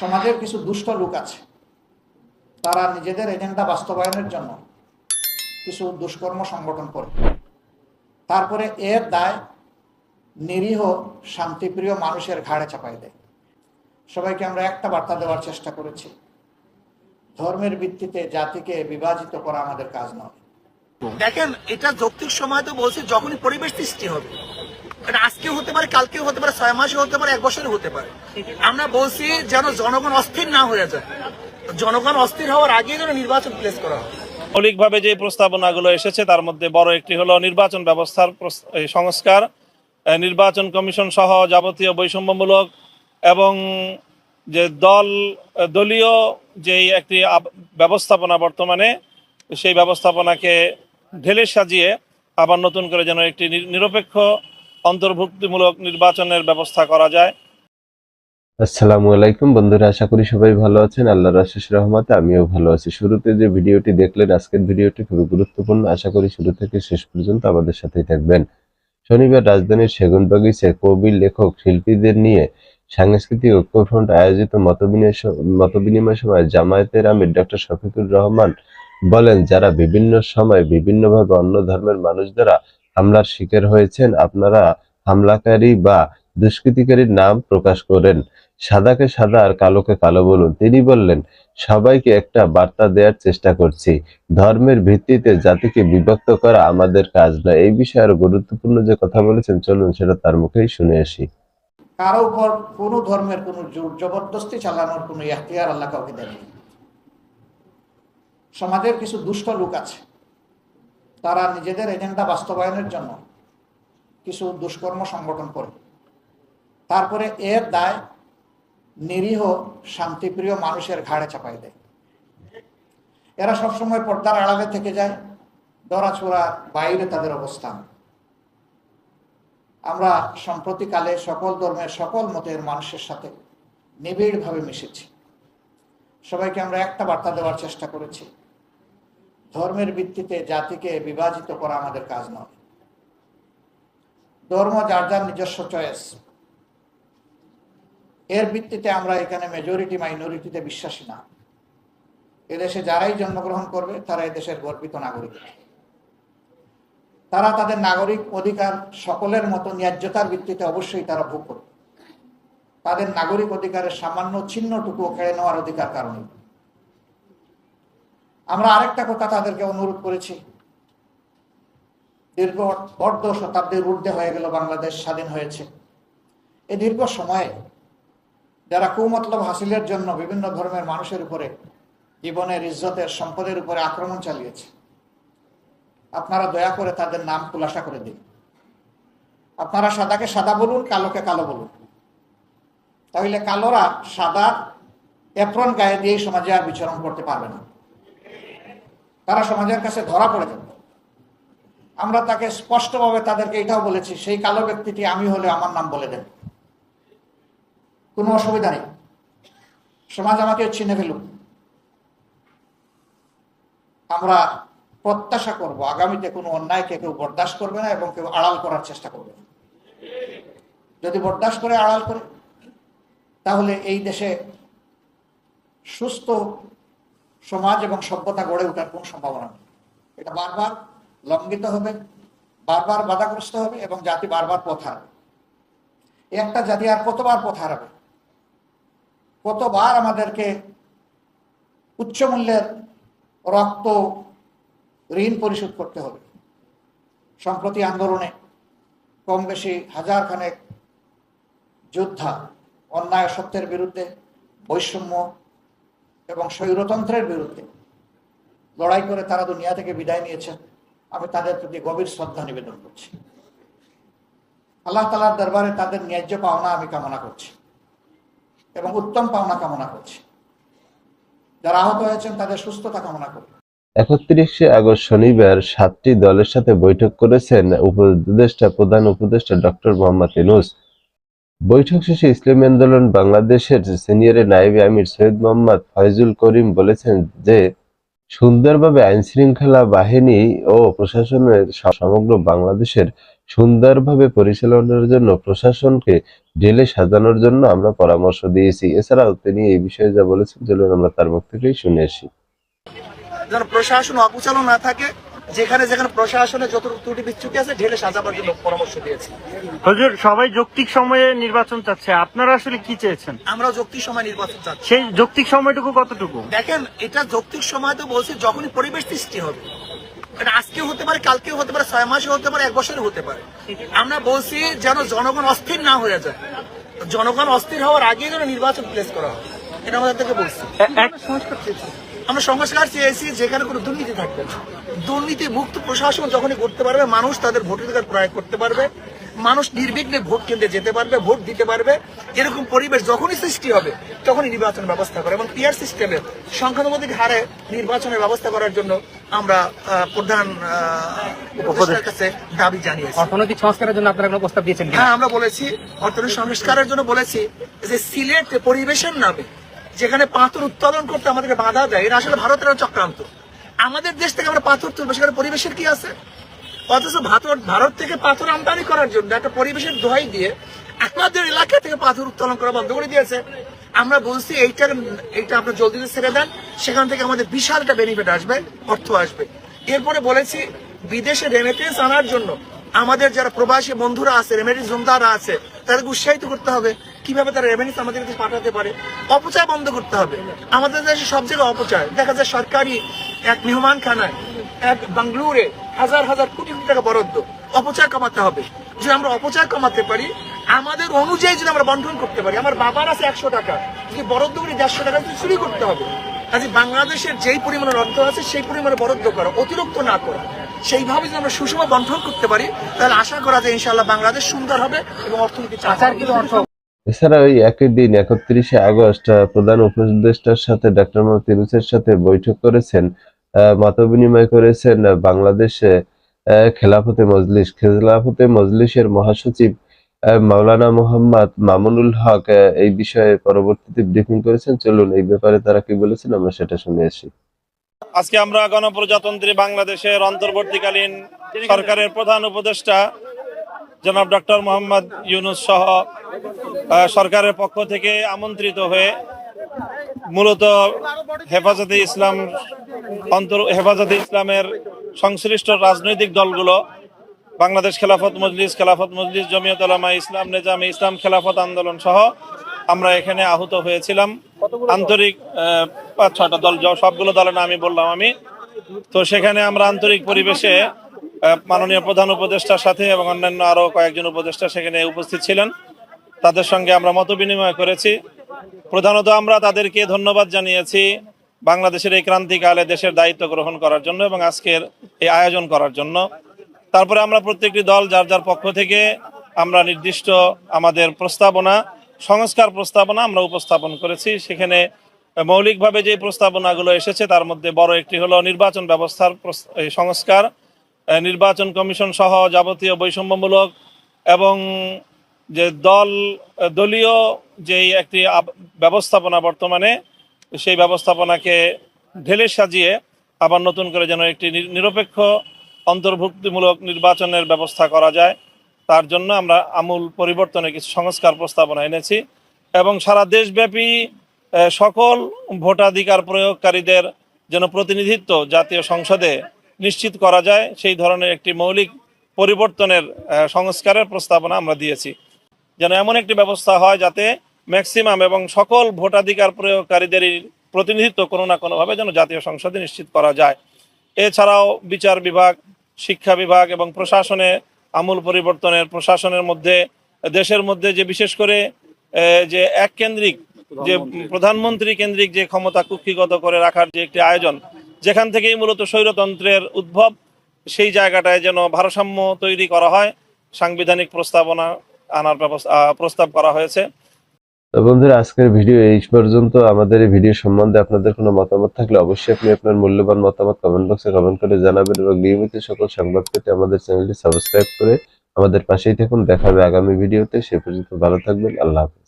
সমাজের কিছু দুষ্ট লোক আছে, তারা নিজেদের এজেন্ডা বাস্তবায়নের জন্য কিছু দুষ্কর্ম সংগঠন করে। তারপরে এর দায় নিরীহ, শান্তিপ্রিয় মানুষের ঘাড়ে চাপাই দেয়। সবাইকে আমরা একটা বার্তা দেওয়ার চেষ্টা করেছি। ধর্মের ভিত্তিতে জাতিকে বিভাজিত করা আমাদের কাজ নয়। দেখেন, এটা যৌক্তিক সময় তো বলছি যখনই পরিবেশ সৃষ্টি হবে। এটা আজকে হতে পারে, কালকেও হতে পারে, ছয় মাসে হতে পারে, এক বছরে হতে পারে। আমরা বলছি যেন জনগণ অস্থির না হয়ে যায়। জনগণ অস্থির হওয়ার আগে যেন নির্বাচন প্লেস করা হয়। মৌলিকভাবে যে প্রস্তাবনাগুলো এসেছে, তার মধ্যে বড় একটি হলো নির্বাচন ব্যবস্থার সংস্কার। নির্বাচন কমিশন সহ যাবতীয় বৈষম্যমূলক এবং যে দল দলীয় যে একটি ব্যবস্থাপনা বর্তমানে, সেই ব্যবস্থাপনাকে ঢেলে সাজিয়ে আবার নতুন করে যেন একটি নিরপেক্ষ অন্তর্ভুক্তিমূলক নির্বাচনের ব্যবস্থা করা যায়। আসসালামু আলাইকুম বন্ধুরা, আশা করি সবাই ভালো আছেন। আল্লাহর আশিস রহমতে আমিও ভালো আছি। শুরুতে যে ভিডিওটি দেখলেন, আজকের ভিডিওটি খুবই গুরুত্বপূর্ণ। আশা করি শুরু থেকে শেষ পর্যন্ত আমাদের সাথেই থাকবেন। শনিবার রাজধানীর সেগুনবাগিচায় কবি লেখক, শিল্পীদের নিয়ে সাংস্কৃতিক ঐক্যফ্রন্ট আয়োজিত স- মতবিনিময় সময় জামায়াতের আমির ডক্টর শফিকুর রহমান বলেন, যারা বিভিন্ন সময় বিভিন্নভাবে অন্য ধর্মের মানুষ দ্বারা হামলার শিকার হয়েছেন আপনারা হামলাকারী বা দুষ্কৃতিকারীর নাম প্রকাশ করেন। সাদাকে সাদা আর কালোকে কালো বলুন। তিনি বললেন, সবাইকে একটা বার্তা দেওয়ার চেষ্টা করছি। ধর্মের ভিত্তিতে জাতিকে বিভক্ত করা আমাদের কাজ না এই বিষয়ে আরও গুরুত্বপূর্ণ যে কথা বলেছেন, চলুন সেটা তার মুখেই শুনে আসি। কারও উপর কোনো ধর্মের কোনো জোর জবরদস্তি চালানোর কোনো সমাজের কিছু দুষ্ট লোক আছে। তারা নিজেদের এজেন্ডা বাস্তবায়নের জন্য কিছু দুষ্কর্ম সংগঠন করে। তারপরে এর দায় নিরীহ, শান্তিপ্রিয় মানুষের ঘাড়ে চাপাই দেয়। এরা সবসময় পর্দার আড়ালে থেকে যায় দরাছোড়া বাইরে তাদের অবস্থান। আমরা সম্প্রতিকালে সকল ধর্মের সকল মতের মানুষের সাথে নিবিড়ভাবে মিশেছি। সবাইকে আমরা একটা বার্তা দেওয়ার চেষ্টা করেছি। ধর্মের ভিত্তিতে জাতিকে বিভাজিত করা আমাদের কাজ নয়। ধর্ম যার যার নিজস্ব চয়েস এর ভিত্তিতে আমরা এখানে মেজরিটি মাইনরিটিতে বিশ্বাসী না। এদেশে যারাই জন্মগ্রহণ করবে, তারা এদেশের গর্বিত নাগরিক। তারা তাদের নাগরিক অধিকার সকলের মতো ন্যায্যতার ভিত্তিতে অবশ্যই তারা ভোগ করবে। তাদের নাগরিক অধিকারের সামান্য চিহ্নটুকু কেড়ে নেওয়ার অধিকার কারণে আমরা আরেকটা কথা তাদেরকে অনুরোধ করেছি। দীর্ঘ অর্ধ শতাব্দীর ঊর্ধ্বে হয়ে গেল বাংলাদেশ স্বাধীন হয়েছে। এই দীর্ঘ সময়ে যারা কুমতলব হাসিলের জন্য বিভিন্ন ধর্মের মানুষের উপরে, জীবনের ইজ্জতের, সম্পদের উপরে আক্রমণ চালিয়েছে, আপনারা দয়া করে তাদের নাম খুলাসা করে দিন। আপনারা সাদাকে সাদা বলুন, কালোকে কালো বলুন। তাহলে কালোরা সাদা এপ্রন গায়ে দিয়ে সমাজে আর বিচরণ করতে পারবে না। তারা সমাজের কাছে ধরা পড়ে যাবে। আমরা তাকে স্পষ্টভাবে তাদেরকে এটাও বলেছি, সেই কালো ব্যক্তিটি আমি হলে আমার নাম বলে দেন কোনো অসুবিধা নেই। সমাজ আমাকে চিনে ফেলুক। আমরা প্রত্যাশা করব, আগামীতে কোনো অন্যায়কে কেউ বরদাস্ত করবে না এবং কেউ আড়াল করার চেষ্টা করবে যদি বরদাস্ত করে, আড়াল করে, তাহলে এই দেশে সুস্থ সমাজ এবং সভ্যতা গড়ে ওঠার কোনো সম্ভাবনা নেই। এটা বারবার লঙ্ঘিত হবে, বারবার বাধাগ্রস্ত হবে এবং জাতি বারবার পথ হারাবে। একটা জাতি আর কতবার পথ হারাবে? কতবার আমাদেরকে উচ্চ মূল্যের রক্ত ঋণ পরিশোধ করতে হবে? সম্প্রতি আন্দোলনে কম বেশি হাজার খানেক যোদ্ধা অন্যায় সত্যের বিরুদ্ধে বৈষম্য এবং স্বৈরতন্ত্রের বিরুদ্ধে লড়াই করে তারা দুনিয়া থেকে বিদায় নিয়েছেন আমি তাদের প্রতি গভীর শ্রদ্ধা নিবেদন করছি। আল্লাহ তালার দরবারে তাদের ন্যায্য পাওনা আমি কামনা করছি এবং উত্তম পাওনা কামনা করছি। যারা আহত হয়েছেন, তাদের সুস্থতা কামনা করি। একত্রিশে আগস্ট শনিবার সাতটি দলের সাথে বৈঠক করেছেন উপদেষ্টা, প্রধান উপদেষ্টা ডক্টর মোহাম্মদ ইউনুস। বৈঠক শেষে ইসলামী আন্দোলন বাংলাদেশের সিনিয়র নায়েব আমির সৈয়দ মোহাম্মদ ফয়জুল করিম বলেছেন যে, সুন্দরভাবে আইনশৃঙ্খলা বাহিনী ও প্রশাসনের সমগ্র বাংলাদেশের সুন্দরভাবে পরিচালনার জন্য প্রশাসনকে ঢেলে সাজানোর জন্য আমরা পরামর্শ দিয়েছি। এছাড়াও তিনি এই বিষয়ে যা বলেছেন, চলুন আমরা তার থেকেই শুনে আসি। যেন প্রশাসন অপচালন না থাকে যেখানে যেখানে প্রশাসনের যত ত্রুটি বিচ্যুতি আছে ঢেলে সাজাবার জন্য পরামর্শ দিয়েছি। হুজুর সবাই যৌক্তিক সময়ে নির্বাচন চাচ্ছে। আপনারা আসলে কি চেয়েছেন? আমরা যৌক্তিক সময় নির্বাচন চাচ্ছি। সেই যৌক্তিক সময়টুকু কতটুকু? দেখেন এটা যৌক্তিক সময় তো বলছি যখনই পরিবেশ সৃষ্টি হবে। এটা আজকেও হতে পারে কালকেও হতে পারে ছয় মাসে হতে পারে এক বছরে হতে পারে। আমরা বলছি যেন জনগণ অস্থির না হয়ে যায়। জনগণ অস্থির হওয়ার আগে যেন নির্বাচন প্লেস করা হয়। এটা আমাদের থেকে বলছি। এ- এক আমরা সংস্কার চেয়েছি যেখানে কোনো দুর্নীতি থাকবে না। দুর্নীতি মুক্ত প্রশাসন যখনই করতে পারবে মানুষ তাদের ভোটাধিকার প্রয়োগ করতে পারবে মানুষ নির্বিঘ্নে ভোট কেন্দ্রে যেতে পারবে ভোট দিতে পারবে। এরকম পরিবেশ যখনই সৃষ্টি হবে তখনই নির্বাচন ব্যবস্থা করে। এবং পিয়ার সিস্টেমে সংখ্যানুপাতিক হারে নির্বাচনের ব্যবস্থা করার জন্য আমরা প্রধান উপদেষ্টার কাছে দাবি জানিয়েছি। অর্থনৈতিক সংস্কারের জন্য আপনারা কোনো প্রস্তাব দিয়েছেন হ্যাঁ আমরা বলেছি অর্থনৈতিক সংস্কারের জন্য বলেছি যে সিলেট পরিবেশের নামে যেখানে পাথর উৎপাদন করতে আমাদেরকে বাধা দেয় এটা আসলে ভারতের চক্রান্ত। আমাদের দেশ থেকে আমরা পাথর তুলবো, সেখানে পরিবেশের কি আছে? অথচ ভারত ভারত থেকে পাথর আমদানি করার জন্য একটা পরিবেশের দোহাই দিয়ে আমাদের এলাকা থেকে পাথর উত্তোলন করা বন্ধ করে দিয়েছে। আমরা বলছি এইটা এইটা আপনার জলদি ছেড়ে দেন, সেখান থেকে আমাদের বিশাল একটা বেনিফিট আসবে, অর্থ আসবে। এরপরে বলেছি, বিদেশে রেমিটেন্স আনার জন্য আমাদের যারা প্রবাসী বন্ধুরা আছে রেমিটেন্স জমদাররা আছে, তাদেরকে উৎসাহিত করতে হবে। কীভাবে তারা রেমিটেন্স আমাদের কাছে পাঠাতে পারে? অপচয় বন্ধ করতে হবে। আমাদের দেশে সব জায়গায় অপচয়। দেখা যায় সরকারি এক মেহমানখানায় এক বাংলুরে হাজার হাজার কোটি কোটি টাকা বরাদ্দ। অপচয় কমাতে হবে। যদি আমরা অপচয় কমাতে পারি আমাদের অনুযায়ী যদি আমরা বন্টন করতে পারি আমার বাবার আছে একশো টাকা। যদি বরাদ্দ করি দেড়শো টাকা যদি চুরি করতে হবে। কাজে বাংলাদেশের যেই পরিমাণের অর্থ আছে সেই পরিমাণে বরাদ্দ করা অতিরিক্ত না করা। সেইভাবে যদি আমরা সুষম বন্টন করতে পারি তাহলে আশা করা যায় ইনশাআল্লাহ বাংলাদেশ সুন্দর হবে এবং অর্থনীতি আচার হবে। অর্থ এছাড়া ওই একই দিন, একত্রিশে আগস্ট প্রধান উপদেষ্টার সাথে ডক্টর মোহাম্মদ ইউনূসের সাথে বৈঠক করেছেন মত বিনিময় করেছেন বাংলাদেশে খেলাফতে মজলিস। খেলাফতে মজলিসের মহাসচিব মাওলানা মোহাম্মদ মামুনুল হক এই বিষয়ে পরবর্তীতে ব্রিফিং করেছেন। চলুন, এই ব্যাপারে তারা কি বলেছেন আমরা সেটা শুনে আসি। আজকে আমরা গণপ্রজাতন্ত্রী বাংলাদেশের অন্তর্বর্তীকালীন সরকারের প্রধান উপদেষ্টা জনাব ডক্টর মোহাম্মদ ইউনুস সহ সরকারের পক্ষ থেকে আমন্ত্রিত হয়ে মূলত হেফাজতে ইসলাম অন্তর, হেফাজতে ইসলামের সংশ্লিষ্ট রাজনৈতিক দলগুলো, বাংলাদেশ খেলাফত মজলিস খেলাফত মজলিস, জমিয়ত উলামা, ইসলাম নেজামে, ইসলাম খেলাফত আন্দোলন সহ আমরা এখানে আহত হয়েছিলাম। আন্তরিক পাঁচ ছটা দল, সবগুলো দলের নাম আমি বললাম আমি। তো সেখানে আমরা আন্তরিক পরিবেশে মাননীয় প্রধান উপদেষ্টার সাথে এবং অন্যান্য আরও কয়েকজন উপদেষ্টা সেখানে উপস্থিত ছিলেন। তাদের সঙ্গে আমরা মত বিনিময় করেছি। প্রধানত আমরা তাদেরকে ধন্যবাদ জানিয়েছি বাংলাদেশের এই ক্রান্তিকালে দেশের দায়িত্ব গ্রহণ করার জন্য এবং আজকের এই আয়োজন করার জন্য। তারপরে আমরা প্রত্যেকটি দল, যার যার পক্ষ থেকে আমরা নির্দিষ্ট আমাদের প্রস্তাবনা, সংস্কার প্রস্তাবনা আমরা উপস্থাপন করেছি। সেখানে মৌলিকভাবে যে প্রস্তাবনাগুলো এসেছে, তার মধ্যে বড় একটি হলো নির্বাচন ব্যবস্থার সংস্কার। নির্বাচন কমিশন সহ যাবতীয় বৈষম্যমূলক এবং যে দল দলীয় যেই একটি ব্যবস্থাপনা বর্তমানে, সেই ব্যবস্থাপনাকে ঢেলে সাজিয়ে আবার নতুন করে যেন একটি নিরপেক্ষ, অন্তর্ভুক্তিমূলক নির্বাচনের ব্যবস্থা করা যায়, তার জন্য আমরা আমূল পরিবর্তনের কিছু সংস্কার প্রস্তাবনা এনেছি এবং সারা দেশব্যাপী সকল ভোটাধিকার প্রয়োগকারীদের যেন প্রতিনিধিত্ব জাতীয় সংসদে নিশ্চিত করা যায় সেই ধরনের একটি মৌলিক পরিবর্তনের সংস্কারের প্রস্তাবনা আমরা দিয়েছি। যেন এমন একটি ব্যবস্থা হয় যাতে ম্যাক্সিমাম এবং সকল ভোটাধিকার প্রয়োগকারীদেরই প্রতিনিধিত্ব কোনো না কোনোভাবে যেন জাতীয় সংসদে নিশ্চিত করা যায়। এছাড়াও বিচার বিভাগ শিক্ষা বিভাগ এবং প্রশাসনে আমূল পরিবর্তনের প্রশাসনের মধ্যে দেশের মধ্যে যে বিশেষ করে যে এক কেন্দ্রিক যে প্রধানমন্ত্রী কেন্দ্রিক যে ক্ষমতা কুক্ষিগত করে রাখার যে একটি আয়োজন যেখান থেকেই মূলত স্বৈরতন্ত্রের উদ্ভব, সেই জায়গাটায় যেন ভারসাম্য তৈরি করা হয়, সাংবিধানিক প্রস্তাবনা আনার প্রস্তাব করা হয়েছে। বন্ধুরা, আজকের ভিডিও এই পর্যন্ত। আমাদের এই ভিডিও সম্বন্ধে আপনাদের কোনো মতামত থাকলে অবশ্যই আপনি আপনার মূল্যবান মতামত কমেন্ট বক্সে কমেন্ট করে জানাবেন এবং নিয়মিত সকল সংবাদ পেতে আমাদের চ্যানেলটি সাবস্ক্রাইব করে আমাদের পাশেই থাকুন। দেখা হবে আগামী ভিডিওতে। সে পর্যন্ত ভালো থাকবেন। আল্লাহ হাফেজ।